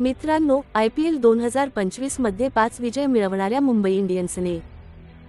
मित्रांनो I P L दोन हजार पंचवीसमध्ये पाच विजय मिळवणाऱ्या मुंबई इंडियन्सने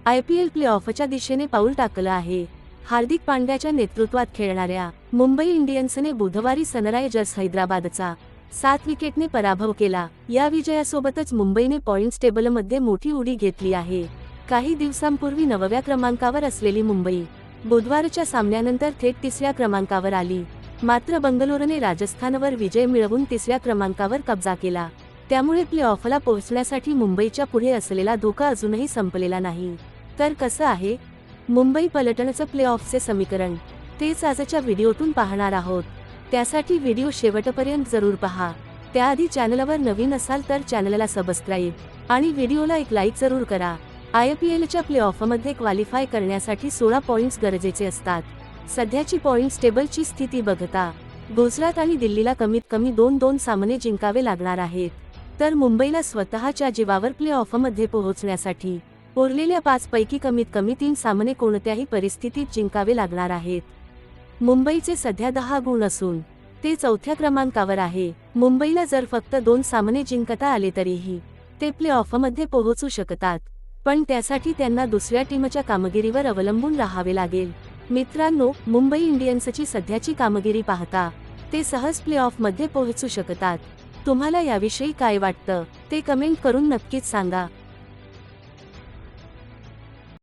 आय पी एल प्लेऑफच्या दिशेने पाऊल टाकलं आहे. हार्दिक पांड्याच्या नेतृत्वात खेळणाऱ्या मुंबई इंडियन्सने बुधवारी सनरायझर्स हैदराबादचा सात विकेटने पराभव केला. या विजयासोबतच मुंबईने पॉइंट्स टेबलमध्ये मोठी उडी घेतली आहे. काही दिवसांपूर्वी नवव्या क्रमांकावर असलेली मुंबई बुधवारच्या सामन्यानंतर थेट तिसऱ्या क्रमांकावर आली. मात्र बंगलोरने राजस्थानवर विजय मिळवून तिसऱ्या क्रमांकावर कब्जा केला. त्यामुळे प्ले ऑफला पोहोचण्यासाठी मुंबईच्या पुढे असलेला धोका अजूनही संपलेला नाही. तर कसं आहे? मुंबई पलटणचं प्ले ऑफचे समीकरण. तेच आजच्या व्हिडिओतून पाहणार आहोत. त्यासाठी व्हिडिओ शेवटपर्यंत जरूर पहा. त्याआधी चॅनलवर नवीन असाल तर चॅनलला सबस्क्राईब आणि व्हिडिओला एक लाईक जरूर करा. आय पी एलच्या प्ले ऑफमध्ये क्वालिफाय करण्यासाठी सोळा पॉईंट्स गरजेचे असतात. सध्याची पॉइंट्स टेबलची स्थिती बघता गुजरात आणि दिल्लीला कमीत कमी दोन दोन सामने जिंकावे लागणार आहेत. तर मुंबईला स्वतःच्या जीवावर प्ले ऑफमध्ये पोहोचण्यासाठी उरलेल्या पाच पैकी कमीत कमी तीन सामने कोणत्याही परिस्थितीत जिंकावे लागणार आहेत. मुंबईचे सध्या दहा गुण असून ते चौथ्या क्रमांकावर आहे. मुंबईला जर फक्त दोन सामने जिंकता आले तरीही ते प्ले ऑफमध्ये पोहोचू शकतात पण त्यासाठी त्यांना दुसऱ्या टीमच्या कामगिरीवर अवलंबून राहावे लागेल. मित्रांनो मुंबई इंडियन्सची सध्याची कामगिरी पाहता ते सहज प्लेऑफमध्ये पोहोचू शकतात. तुम्हाला याविषयी काय वाटतं ते कमेंट करून नक्कीच सांगा.